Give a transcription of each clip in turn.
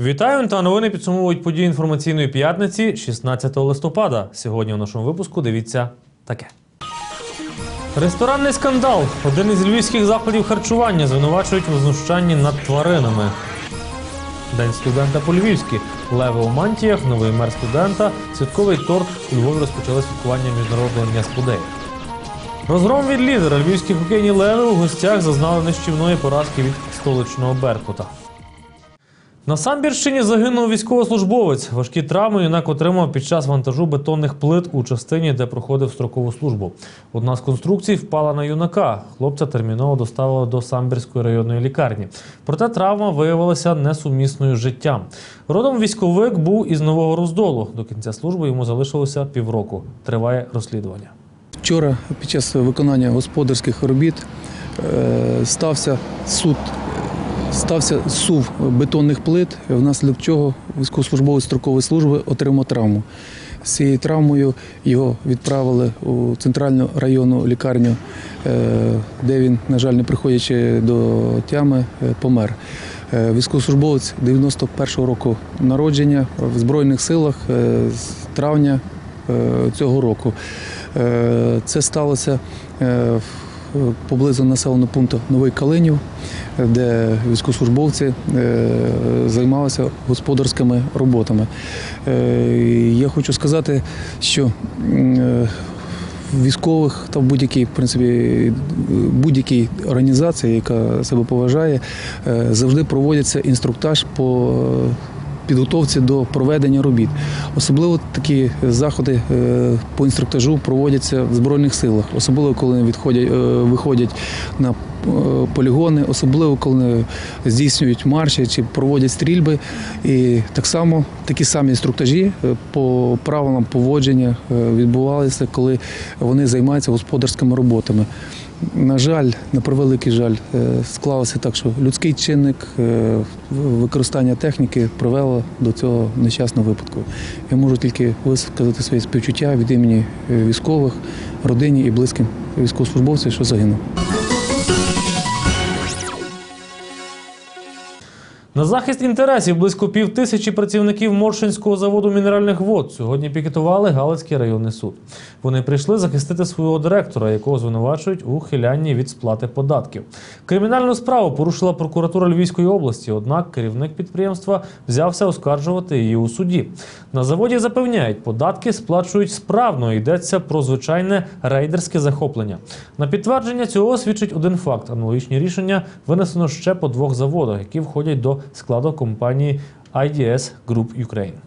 Вітаю та новини підсумовують події інформаційної п'ятниці 16 листопада. Сьогодні у нашому випуску дивіться таке. Ресторанний скандал. Один із львівських закладів харчування звинувачують у знущанні над тваринами. День студента по-львівськи. Леви у мантіях, новий мер студента, святковий торт. У Львові розпочали святкування міжнародного дня спудей. Розгром від лідера львівські хокейні леви у гостях зазнали нищівної поразки від столичного Беркута. На Самбірщині загинув військовослужбовець. Важкі травми юнак отримав під час вантажу бетонних плит у частині, де проходив строкову службу. Одна з конструкцій впала на юнака. Хлопця терміново доставили до Самбірської районної лікарні. Проте травма виявилася несумісною з життям. Родом військовик був із Нового Роздолу. До кінця служби йому залишилося півроку. Триває розслідування. Вчора під час виконання господарських робіт е, стався суд, стався сув бетонних плит, внаслідок чого військовослужбовець строкової служби отримав травму. З цією травмою його відправили у центральну районну лікарню, е, де він, на жаль, не приходячи до тями, е, помер. Е, Військовослужбовець 91-го року народження в Збройних силах з травня цього року. Це сталося в- поблизу населеного пункту Новий Калинів, де військовослужбовці е, займалися господарськими роботами. Е, Я хочу сказати, що е, військових та в будь-якій в принципі будь-якій організації, яка себе поважає, завжди проводиться інструктаж по підготовці до проведення робіт. Особливо такі заходи е, по інструктажу проводяться в збройних силах, особливо коли відходять, е, виходять на е, полігони, особливо коли здійснюють марші чи проводять стрільби. І так само такі самі інструктажі по правилам поводження відбувалися, коли вони займаються господарськими роботами. На жаль, на превеликий жаль, е, склалося так, що людський чинник е, використання техніки привело до цього нещасного випадку. Я можу тільки висказати свої співчуття від імені е, військових, родині і близьким військовослужбовців, що загинув. На захист інтересів близько пів тисячі працівників Моршинського заводу мінеральних вод сьогодні пікетували Галицький районний суд. Вони прийшли захистити свого директора, якого звинувачують у ухилянні від сплати податків. Кримінальну справу порушила прокуратура Львівської області, однак керівник підприємства взявся оскаржувати її у суді. На заводі запевняють, податки сплачують справно. Йдеться про звичайне рейдерське захоплення. На підтвердження цього свідчить один факт: аналогічні рішення винесено ще по двох заводах, які входять до складу компанії IDS Group Ukraine.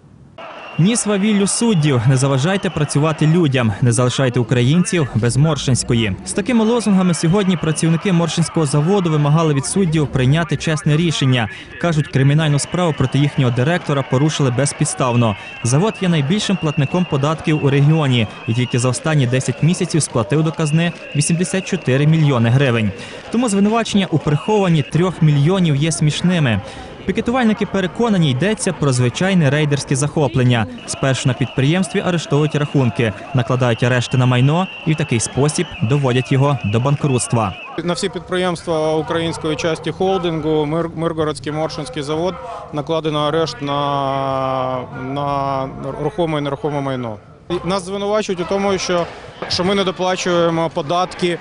Ні свавіллю суддів, не заважайте працювати людям, не залишайте українців без Моршинської. З такими лозунгами сьогодні працівники Моршинського заводу вимагали від суддів прийняти чесне рішення. кажуть, кримінальну справу проти їхнього директора порушили безпідставно. Завод є найбільшим платником податків у регіоні і тільки за останні 10 місяців сплатив до казни 84 мільйони гривень. Тому звинувачення у прихованні трьох мільйонів є смішними. Пікетувальники переконані, йдеться про звичайне рейдерське захоплення. Спершу на підприємстві арештовують рахунки, накладають арешти на майно і в такий спосіб доводять його до банкрутства. На всі підприємства української часті холдингу Мир, Миргородський Моршинський завод накладено арешт на, на рухоме і нерухоме майно. Нас звинувачують у тому, що, що ми не доплачуємо податки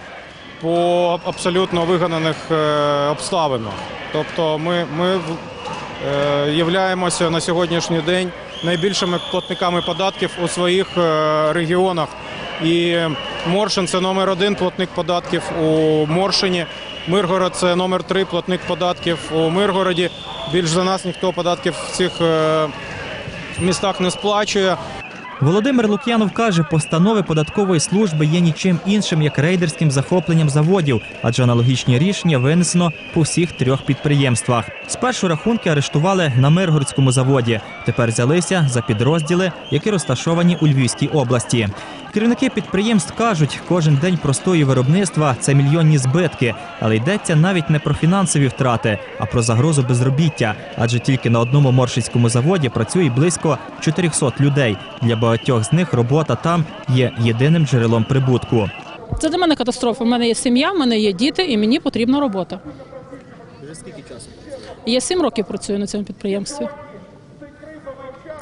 по абсолютно вигананих е, обставинах. Тобто ми, ми являємося на сьогоднішній день найбільшими платниками податків у своїх е, регіонах. І Моршин це номер один платник податків у Моршині. Миргород це номер три платник податків у Миргороді. Більш за нас ніхто податків в цих е, містах не сплачує. Володимир Лук'янов каже, постанови податкової служби є нічим іншим, як рейдерським захопленням заводів, адже аналогічні рішення винесено по всіх трьох підприємствах. Спершу рахунки арештували на Миргородському заводі. Тепер взялися за підрозділи, які розташовані у Львівській області. Керівники підприємств кажуть, кожен день простої виробництва це мільйонні збитки, але йдеться навіть не про фінансові втрати, а про загрозу безробіття. Адже тільки на одному моршинському заводі працює близько 400 людей. Для багатьох з них робота там є єдиним джерелом прибутку. Це для мене катастрофа. У мене є сім'я, в мене є діти, і мені потрібна робота. Скільки часу? Я сім років працюю на цьому підприємстві.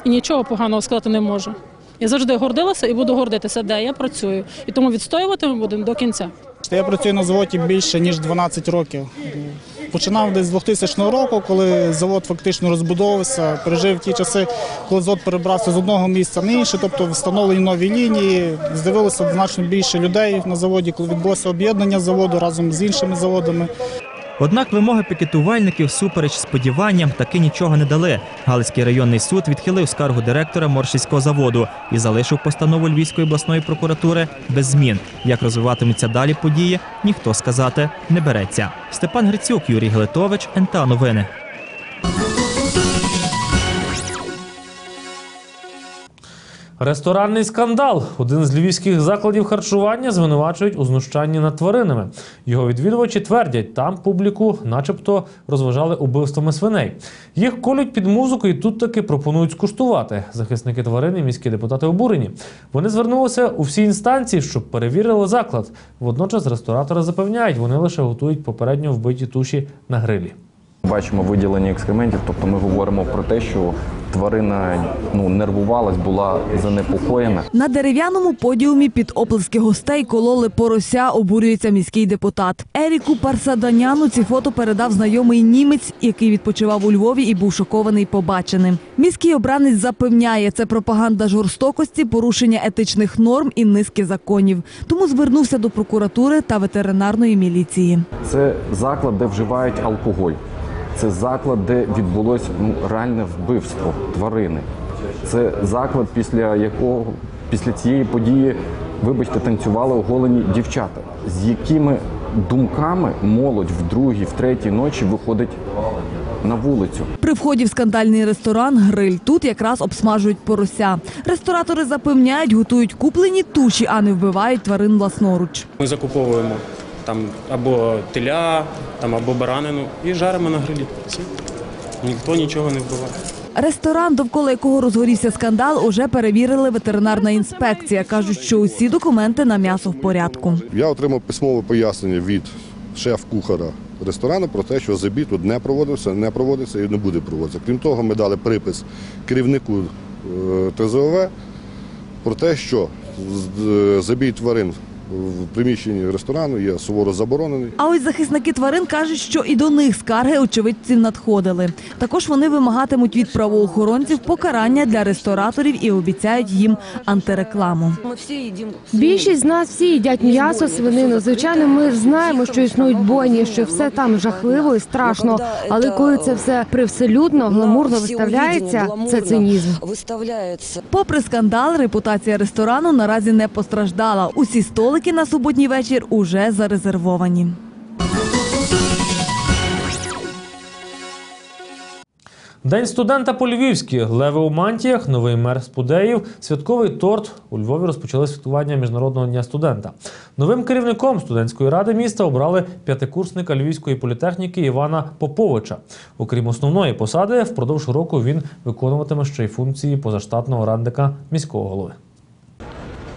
і нічого поганого сказати не можу. Я завжди гордилася і буду гордитися, де я працюю. І тому відстоювати ми будемо до кінця. Я працюю на заводі більше ніж 12 років. Починав десь з 2000 року, коли завод фактично розбудовувався. Пережив ті часи, коли завод перебрався з одного місця на інше, тобто встановлені нові лінії. З'явилося значно більше людей на заводі, коли відбулося об'єднання заводу разом з іншими заводами. Однак вимоги пікетувальників супереч сподіванням таки нічого не дали. Галицький районний суд відхилив скаргу директора Моршівського заводу і залишив постанову Львівської обласної прокуратури без змін. Як розвиватимуться далі події, ніхто сказати не береться. Степан Грицюк, Юрій Глитович, НТА Новини. Ресторанний скандал. Один з львівських закладів харчування звинувачують у знущанні над тваринами. Його відвідувачі твердять, там публіку, начебто, розважали убивствами свиней. Їх колють під музику і тут таки пропонують скуштувати. Захисники тварин і міські депутати обурені. Вони звернулися у всі інстанції, щоб перевірили заклад. Водночас ресторатори запевняють, вони лише готують попередньо вбиті туші на грилі. Бачимо виділення екскрементів, тобто ми говоримо про те, що тварина ну нервувалась, була занепокоєна. На дерев'яному подіумі під оплески гостей кололи порося, обурюється міський депутат. Еріку Парсаданяну ці фото передав знайомий німець, який відпочивав у Львові і був шокований побаченим. Міський обранець запевняє, це пропаганда жорстокості, порушення етичних норм і низки законів. Тому звернувся до прокуратури та ветеринарної міліції. Це заклад, де вживають алкоголь. Це заклад, де відбулось ну, реальне вбивство тварини. Це заклад, після якого після цієї події, вибачте, танцювали оголені дівчата. З якими думками молодь в другій, в третій ночі виходить на вулицю. При вході в скандальний ресторан Гриль тут якраз обсмажують порося. Ресторатори запевняють, готують куплені туші, а не вбивають тварин власноруч. Ми закуповуємо там або теля, там або баранину і жаримо на грилі. Все. Ніхто нічого не вбиває. Ресторан, довкола якого розгорівся скандал, уже перевірили ветеринарна інспекція. кажуть, що усі документи на м'ясо в порядку. Я отримав письмове пояснення від шеф-кухара ресторану про те, що забій тут не проводився, не проводиться і не буде проводитися. Крім того, ми дали припис керівнику е, ТЗОВ про те, що е, забій тварин в приміщенні ресторану є суворо заборонений. А ось захисники тварин кажуть, що і до них скарги очевидців надходили. Також вони вимагатимуть від правоохоронців покарання для рестораторів і обіцяють їм антирекламу. Більшість з нас всі їдять м'ясо, свинину. Звичайно, ми знаємо, що існують бойні, що все там жахливо і страшно. Але коли це все привселюдно, гламурно виставляється, це цинізм. Попри скандал, репутація ресторану наразі не постраждала. Усі столики на суботній вечір уже зарезервовані. День студента по-львівськи. Леви у мантіях, новий мер Спудеїв, святковий торт. У Львові розпочали святкування Міжнародного дня студента. Новим керівником студентської ради міста обрали п'ятикурсника Львівської політехніки Івана Поповича. Окрім основної посади, впродовж року він виконуватиме ще й функції позаштатного радника міського голови.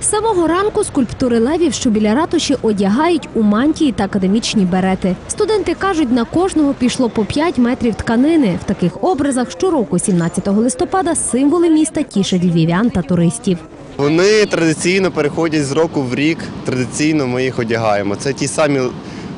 З самого ранку скульптури левів, що біля ратуші, одягають у мантії та академічні берети. Студенти кажуть, на кожного пішло по 5 метрів тканини. В таких образах щороку, 17 листопада, символи міста тішать львів'ян та туристів. Вони традиційно переходять з року в рік. Традиційно ми їх одягаємо. Це ті самі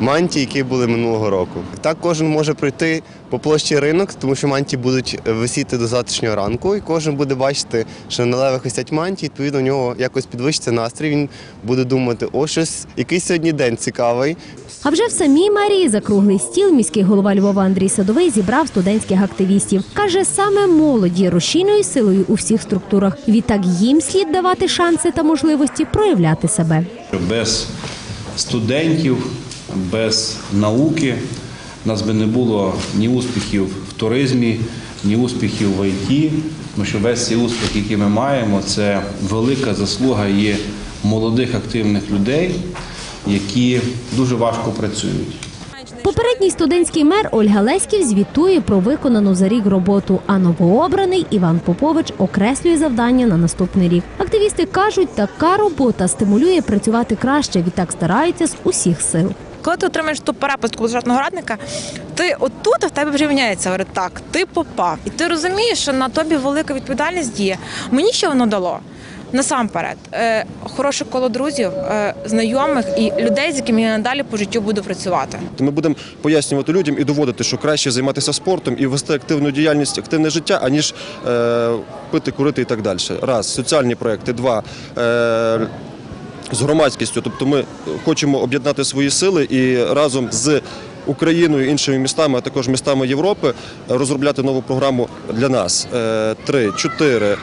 мантії, які були минулого року. Так кожен може пройти по площі ринок, тому що мантії будуть висіти до завтрашнього ранку, і кожен буде бачити, що на левах висять мантії. Відповідно, у нього якось підвищиться настрій. Він буде думати, о, щось якийсь сьогодні день цікавий. А вже в самій мерії за круглий стіл міський голова Львова Андрій Садовий зібрав студентських активістів. Каже, саме молоді рушійною силою у всіх структурах. Відтак їм слід давати шанси та можливості проявляти себе. Без студентів, без науки у нас би не було ні успіхів в туризмі, ні успіхів в ІТ. Тому що весь цей успіх, який ми маємо, це велика заслуга є молодих активних людей, які дуже важко працюють. Попередній студентський мер Ольга Леськів звітує про виконану за рік роботу, а новообраний Іван Попович окреслює завдання на наступний рік. Активісти кажуть, така робота стимулює працювати краще, відтак стараються з усіх сил. Коли ти отримаєш ту перепустку штатного радника, ти отут в тебе вже міняється. Говорить, так, ти попав. І ти розумієш, що на тобі велика відповідальність діє. Мені що воно дало? Насамперед, е, хороше коло друзів, е, знайомих і людей, з якими я надалі по життю буду працювати. Ми будемо пояснювати людям і доводити, що краще займатися спортом і вести активну діяльність, активне життя, аніж е, пити, курити і так далі. Раз, соціальні проекти, два. З громадськістю, тобто ми хочемо об'єднати свої сили і разом з Україною, іншими містами, а також містами Європи розробляти нову програму для нас. Е, Три, чотири.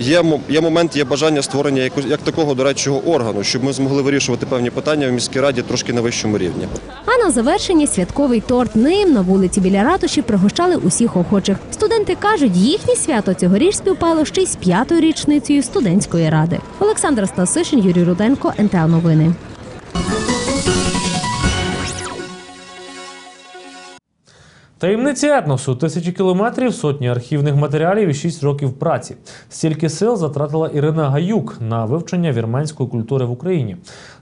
Є, є момент, є бажання створення якось- як такого дорадчого органу, щоб ми змогли вирішувати певні питання в міській раді трошки на вищому рівні. А на завершенні святковий торт ним на вулиці біля ратуші пригощали усіх охочих. Студенти кажуть, їхнє свято цьогоріч співпало ще й з п'ятою річницею студентської ради. Олександр Стасишин, Юрій Руденко, НТА Новини. Таємниці етносу, тисячі кілометрів, сотні архівних матеріалів і шість років праці. Стільки сил затратила Ірина Гаюк на вивчення вірменської культури в Україні.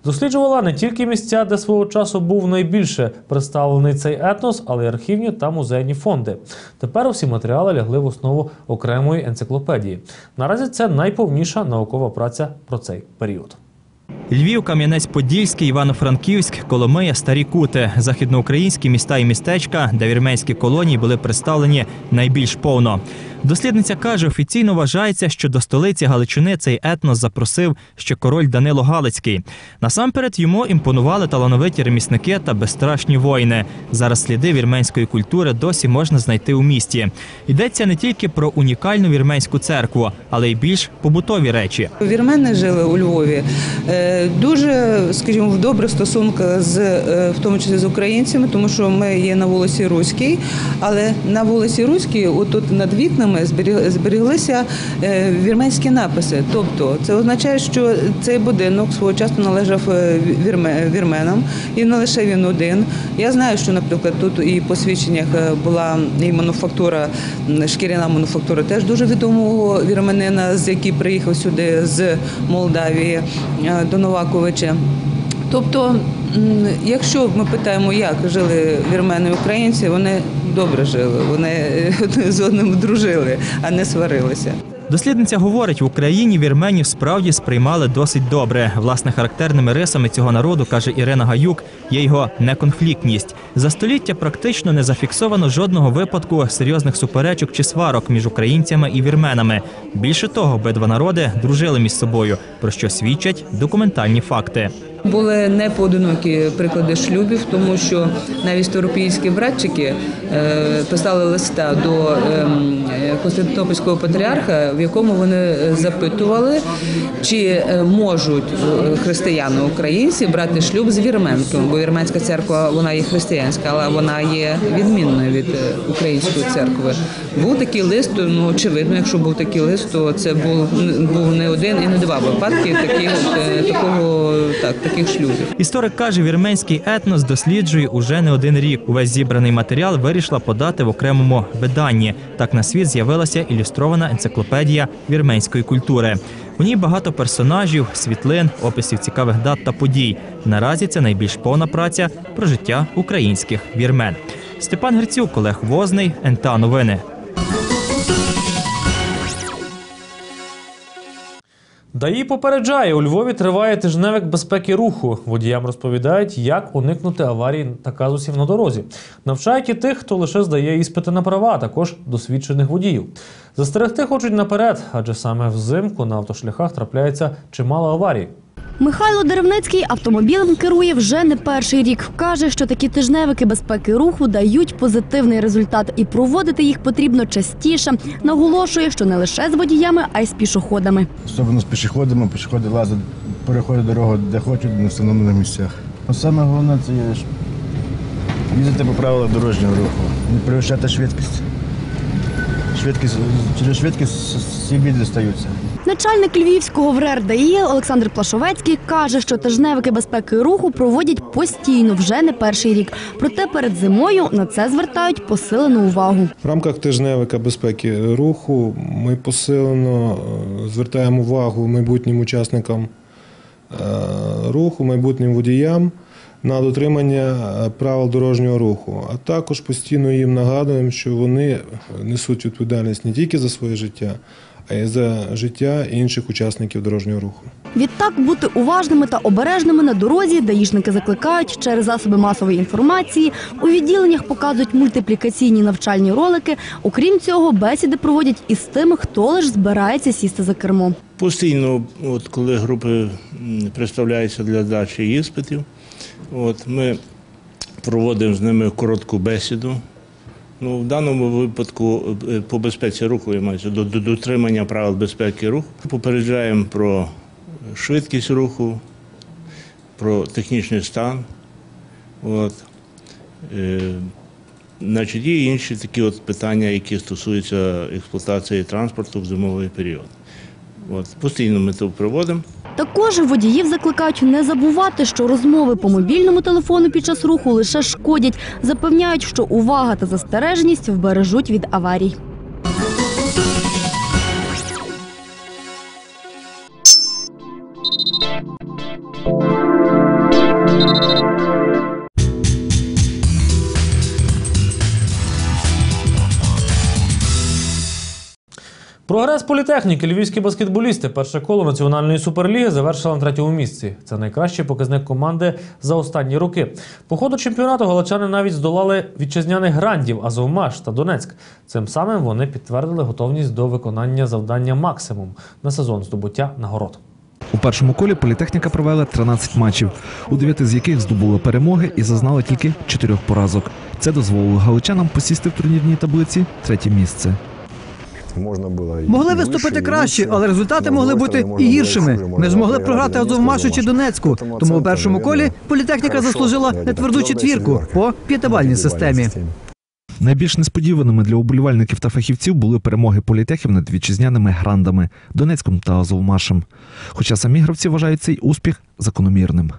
Досліджувала не тільки місця, де свого часу був найбільше представлений цей етнос, але й архівні та музейні фонди. Тепер усі матеріали лягли в основу окремої енциклопедії. Наразі це найповніша наукова праця про цей період. Львів, Кам'янець-Подільський, Івано-Франківськ, Коломия, Старі Кути – західноукраїнські міста і містечка, де вірменські колонії були представлені найбільш повно. Дослідниця каже, офіційно вважається, що до столиці Галичини цей етнос запросив ще король Данило Галицький. Насамперед йому імпонували талановиті ремісники та безстрашні воїни. Зараз сліди вірменської культури досі можна знайти у місті. Йдеться не тільки про унікальну вірменську церкву, але й більш побутові речі. Вірмени жили у Львові е, дуже, скажімо, в добрих стосунках з е, в тому числі з українцями, тому що ми є на вулиці Руській, але на вулиці Руській, отут над вікнами, зберіг- зберіглися е, вірменські написи. Тобто, це означає, що цей будинок свого часу належав е, вірменам, і не лише він один. Я знаю, що, наприклад, тут і по свідченнях е, була і мануфактура, шкіряна мануфактура теж дуже відомого вірменина, з який приїхав сюди з Молдавії до Новаковича. Тобто, якщо ми питаємо, як жили вірмени українці, вони добре жили, вони е, з одним дружили, а не сварилися. Дослідниця говорить, в Україні вірменів справді сприймали досить добре. Власне, характерними рисами цього народу, каже Ірина Гаюк, є його неконфліктність. За століття практично не зафіксовано жодного випадку серйозних суперечок чи сварок між українцями і вірменами. Більше того, обидва народи дружили між собою, про що свідчать документальні факти. Були не поодинокі приклади шлюбів, тому що навіть європейські братчики е, писали листа до ем, Константинопольського патріарха, в якому вони запитували, чи е, можуть е, християни-українці брати шлюб з вірменками, бо вірменська церква вона є християнська, але вона є відмінною від української церкви. Був такий лист, ну очевидно, якщо був такий лист, то це був, був не один і не два випадки таких, е, такого так, таких шлюбів. Історик каже, вірменський етнос досліджує уже не один рік. Увесь зібраний матеріал вирішила подати в окремому виданні. Так на світ з'явилася ілюстрована енциклопедія вірменської культури. У ній багато персонажів, світлин, описів цікавих дат та подій. Наразі це найбільш повна праця про життя українських вірмен. Степан Грицюк, Олег Возний, НТА Новини. ДАІ попереджає, у Львові триває тижневик безпеки руху. Водіям розповідають, як уникнути аварій та казусів на дорозі. Навчають і тих, хто лише здає іспити на права, а також досвідчених водіїв. Застерегти хочуть наперед, адже саме взимку на автошляхах трапляється чимало аварій. Михайло Деревницький автомобілем керує вже не перший рік. Каже, що такі тижневики безпеки руху дають позитивний результат, і проводити їх потрібно частіше. Наголошує, що не лише з водіями, а й з пішоходами. Особливо з пішоходами, пішоходи лазять, переходять дорогу де хочуть, на встановлених місцях. Ну, Саме головне це є їздити по правилах дорожнього руху, не перевищати швидкість. Швидкість через швидкість всі біди стаються. Начальник Львівського ВРЕР ДАІ Олександр Плашовецький каже, що тижневики безпеки руху проводять постійно вже не перший рік. Проте перед зимою на це звертають посилену увагу. В рамках тижневика безпеки руху ми посилено е, звертаємо увагу майбутнім учасникам е, руху, майбутнім водіям на дотримання е, правил дорожнього руху, а також постійно їм нагадуємо, що вони несуть відповідальність не тільки за своє життя, а й за життя інших учасників дорожнього руху. Відтак бути уважними та обережними на дорозі даїшники закликають через засоби масової інформації. У відділеннях показують мультиплікаційні навчальні ролики. Окрім цього, бесіди проводять із тими, хто лише збирається сісти за кермо. Постійно, от коли групи представляються для здачі іспитів, от ми проводимо з ними коротку бесіду. Ну, в даному випадку е, по безпеці руху я маю до, до дотримання правил безпеки руху. Попереджаємо про швидкість руху, про технічний стан. От. Е, значить, є інші такі от питання, які стосуються експлуатації транспорту в зимовий період. От, постійно ми це проводимо. Також водіїв закликають не забувати, що розмови по мобільному телефону під час руху лише шкодять. Запевняють, що увага та застереженість вбережуть від аварій. Прогрес політехніки. Львівські баскетболісти. Перше коло національної суперліги завершили на третьому місці. Це найкращий показник команди за останні роки. По ходу чемпіонату галичани навіть здолали вітчизняних грандів Азовмаш та Донецьк. Цим самим вони підтвердили готовність до виконання завдання максимум на сезон здобуття нагород. У першому колі політехніка провела 13 матчів, у дев'яти з яких здобула перемоги і зазнала тільки чотирьох поразок. Це дозволило галичанам посісти в турнірній таблиці третє місце. Можна було Могли виступити краще, але результати могли бути і гіршими. Ми змогли програти Азовмашу чи Донецьку. Тому у першому колі політехніка заслужила Где-то на тверду твердая четвірку по п'ятибальній системі. Найбільш несподіваними для уболівальників та фахівців були перемоги політехів над вітчизняними грандами Донецьком та Азовмашем. Хоча самі гравці вважають цей успіх закономірним.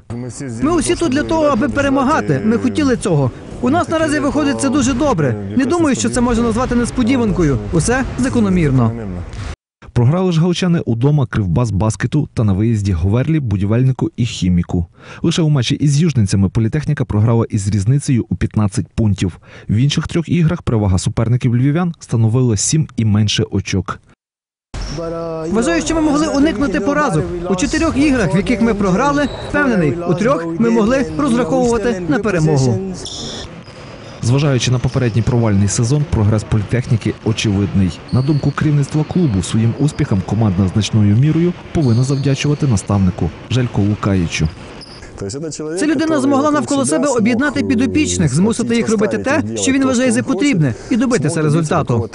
Ми усі тут для того, аби перемагати. Ми хотіли цього. У нас наразі виходить це дуже добре. Не думаю, що це можна назвати несподіванкою. Усе закономірно. Програли ж галичани удома кривбас баскету та на виїзді Говерлі, будівельнику і хіміку. Лише у матчі із южницями політехніка програла із різницею у 15 пунктів. В інших трьох іграх перевага суперників львів'ян становила 7 і менше очок. Вважаю, що ми могли уникнути поразок. У чотирьох іграх, в яких ми програли, впевнений, у трьох ми могли розраховувати на перемогу. Зважаючи на попередній провальний сезон, прогрес політехніки очевидний. На думку керівництва клубу, своїм успіхам команда значною мірою повинна завдячувати наставнику Желько Лукаєчу. Ця людина змогла навколо себе об'єднати підопічних, змусити їх робити те, що він вважає за потрібне, і добитися результату.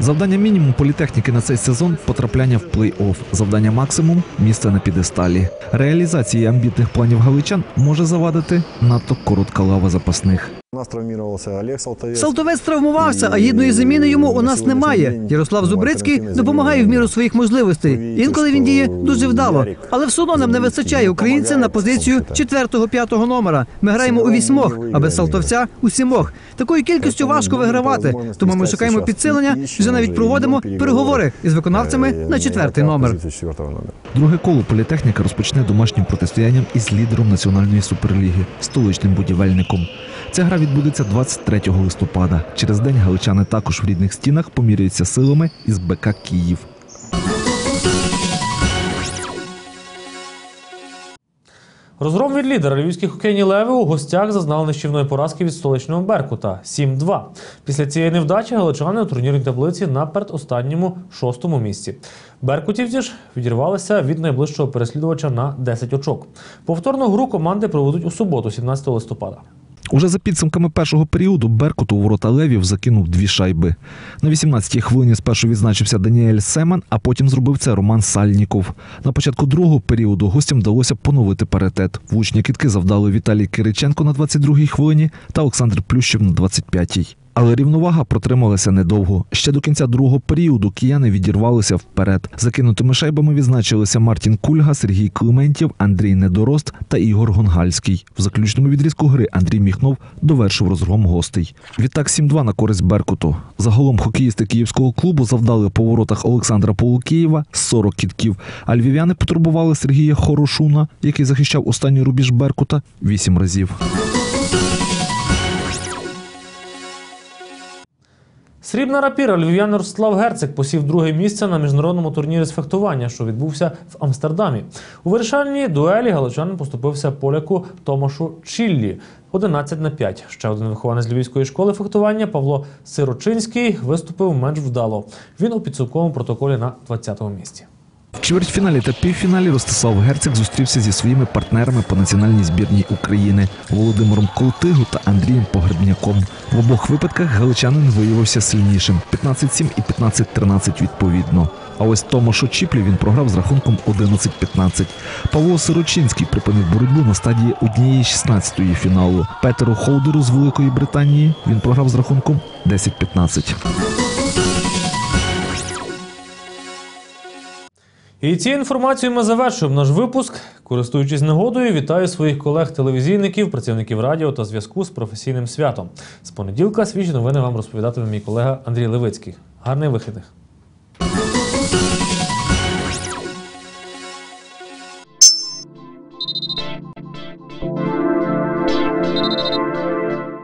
Завдання мінімум політехніки на цей сезон потрапляння в плей-офф. Завдання максимум місце на підесталі. Реалізації амбітних планів галичан може завадити надто коротка лава запасних. У нас травмувався Олег Салтовець. Салтовець травмувався, а гідної заміни йому у нас немає. Ярослав Зубрицький допомагає в міру своїх можливостей. Інколи він діє дуже вдало. Але все одно нам не вистачає українця на позицію четвертого-п'ятого номера. Ми граємо у вісьмох, а без Салтовця у сімох. Такою кількістю важко вигравати. Тому ми шукаємо підсилення, вже навіть проводимо переговори із виконавцями на четвертий номер. Друге коло політехніка розпочне домашнім протистоянням із лідером національної суперліги столичним будівельником. Ця гра відбудеться 23 листопада. Через день галичани також в рідних стінах поміряються силами із БК Київ. Розгром від лідера львівські хокейні леви у гостях зазнали нищівної поразки від столичного Беркута 7-2. Після цієї невдачі галичани у турнірній таблиці на передостанньому шостому місці. Беркутівці ж відірвалися від найближчого переслідувача на 10 очок. Повторну гру команди проведуть у суботу, 17 листопада. Уже за підсумками першого періоду Беркут у ворота левів закинув дві шайби. На 18-й хвилині спершу відзначився Даніель Семен, а потім зробив це Роман Сальніков. На початку другого періоду гостям вдалося поновити паритет. Влучні кітки завдали Віталій Кириченко на 22-й хвилині та Олександр Плющев на 25-й. Але рівновага протрималася недовго. Ще до кінця другого періоду кияни відірвалися вперед. Закинутими шайбами відзначилися Мартін Кульга, Сергій Клементів, Андрій Недорост та Ігор Гонгальський. В заключному відрізку гри Андрій Міхнов довершив розгром гостей. Відтак 7-2 на користь Беркуту. Загалом хокеїсти київського клубу завдали по воротах Олександра Полукеєва 40 кітків. А львів'яни потурбували Сергія Хорошуна, який захищав останній рубіж Беркута 8 разів. Срібна рапіра львів'ян Ростислав Герцик посів друге місце на міжнародному турнірі з фехтування, що відбувся в Амстердамі. У вирішальній дуелі галичанин поступився поляку Томашу Чіллі 11 на 5. Ще один вихованець львівської школи фехтування Павло Сирочинський виступив менш вдало. Він у підсумковому протоколі на 20-му місці. Чвертьфіналі та півфіналі Ростислав Герцик зустрівся зі своїми партнерами по національній збірній України Володимиром Колтигу та Андрієм Погребняком. В обох випадках галичанин виявився сильнішим 15-7 і 15-13 відповідно. А ось Томашу Чіплі він програв з рахунком 11-15. Павло Сирочинський припинив боротьбу на стадії однієї 16-ї фіналу. Петеру Холдеру з Великої Британії він програв з рахунком 10-15. І цією інформацією ми завершуємо наш випуск. Користуючись нагодою, вітаю своїх колег-телевізійників, працівників радіо та зв'язку з професійним святом. З понеділка свіжі новини вам розповідатиме мій колега Андрій Левицький. Гарних вихідних!